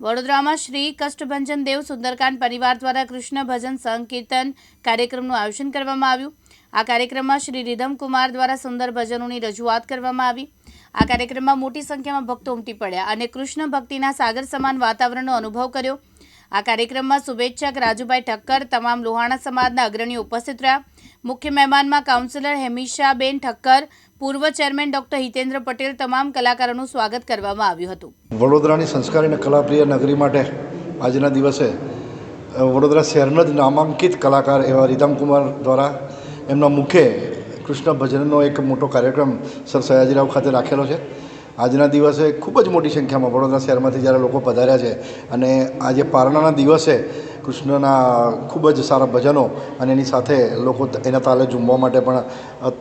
વડોદરામાં શ્રી કષ્ટભંજન દેવ સુંદરકાંડ પરિવાર દ્વારા કૃષ્ણ ભજન સંકીર્તન કાર્યક્રમનું આયોજન કરવામાં આવ્યું. આ કાર્યક્રમમાં શ્રી રીધમકુમાર દ્વારા સુંદર ભજનોની રજૂઆત કરવામાં આવી. આ કાર્યક્રમમાં મોટી સંખ્યામાં ભક્તો ઉમટી પડ્યા અને કૃષ્ણ ભક્તિના સાગર સમાન વાતાવરણનો અનુભવ કર્યો. આ કાર્યક્રમમાં શુભેચ્છક રાજુભાઈ ઠક્કર, તમામ લોહાણા સમાજના અગ્રણીઓ ઉપસ્થિત રહ્યા. મુખ્ય મહેમાનમાં કાઉન્સિલર હેમિશાબેન ઠક્કર, પૂર્વ ચેરમેન ડોક્ટર હિતેન્દ્ર પટેલ, તમામ કલાકારોનું સ્વાગત કરવામાં આવ્યું હતું. વડોદરાની સંસ્કારી અને કલાપ્રિય નગરી માટે આજના દિવસે વડોદરા શહેરના જ નામાંકિત કલાકાર એવા રીતમકુમાર દ્વારા એમના મુખે કૃષ્ણ ભજનનો એક મોટો કાર્યક્રમ સર સયાજીરાવ ખાતે રાખેલો છે. આજના દિવસે ખૂબ જ મોટી સંખ્યામાં વડોદરા શહેરમાંથી જ્યારે લોકો પધાર્યા છે અને આજે પારણાના દિવસે કૃષ્ણના ખૂબ જ સારા ભજનો અને એની સાથે લોકો એના તાલે ઝૂમવા માટે પણ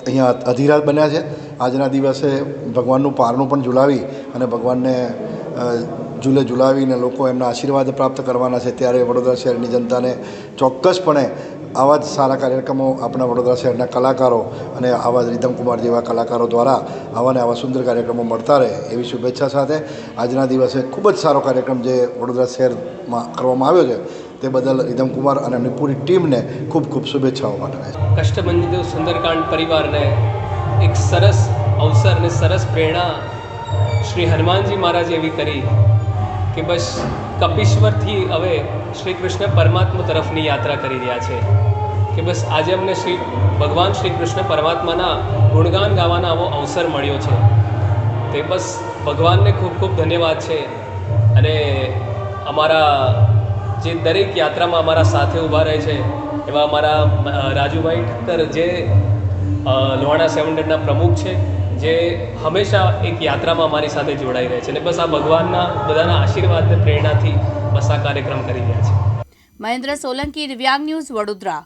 અહીંયા અધીરા બન્યા છે. આજના દિવસે ભગવાનનું પારણું પણ ઝુલાવી અને ભગવાનને ઝૂલે ઝુલાવીને લોકો એમના આશીર્વાદ પ્રાપ્ત કરવાના છે. ત્યારે વડોદરા શહેરની જનતાને ચોક્કસપણે આવા જ સારા કાર્યક્રમો આપણા વડોદરા શહેરના કલાકારો અને આવા જ રીતમકુમાર જેવા કલાકારો દ્વારા આવા ને આવા સુંદર કાર્યક્રમો મળતા રહે એવી શુભેચ્છા સાથે આજના દિવસે ખૂબ જ સારો કાર્યક્રમ જે વડોદરા શહેરમાં કરવામાં આવ્યો છે તે બદલ રીતમકુમાર અને એમની પૂરી ટીમને ખૂબ ખૂબ શુભેચ્છાઓ પાઠવે છે. કષ્ટભંજિત સુંદરકાંડ પરિવારને એક સરસ અવસર અને સરસ પ્રેરણા શ્રી હનુમાનજી મહારાજ એવી કરી. કે બસ કપીશ્વરથી હવે શ્રી કૃષ્ણ પરમાત્મા તરફની યાત્રા કરી રહ્યા છે. કે બસ આજે અમને શ્રી ભગવાન શ્રી કૃષ્ણ પરમાત્માના ગુણગાન ગાવાના આવો અવસર મળ્યો છે. તે બસ ભગવાનને ખૂબ ખૂબ ધન્યવાદ છે. અને અમારા જે દરેક યાત્રામાં અમારા સાથે ઊભા રહે છે, એવા અમારા રાજુભાઈ ઠક્કર જે લોહાણા સેવન પ્રમુખ છે જે હંમેશા એક યાત્રામાં અમારી સાથે જોડાઈ રહે છે અને બસ આ ભગવાનના બધાના આશીર્વાદને પ્રેરણાથી બસ આ કાર્યક્રમ કરી રહ્યા છે. મહેન્દ્ર સોલંકી દિવ્યાંગ ન્યૂઝ વડોદરા.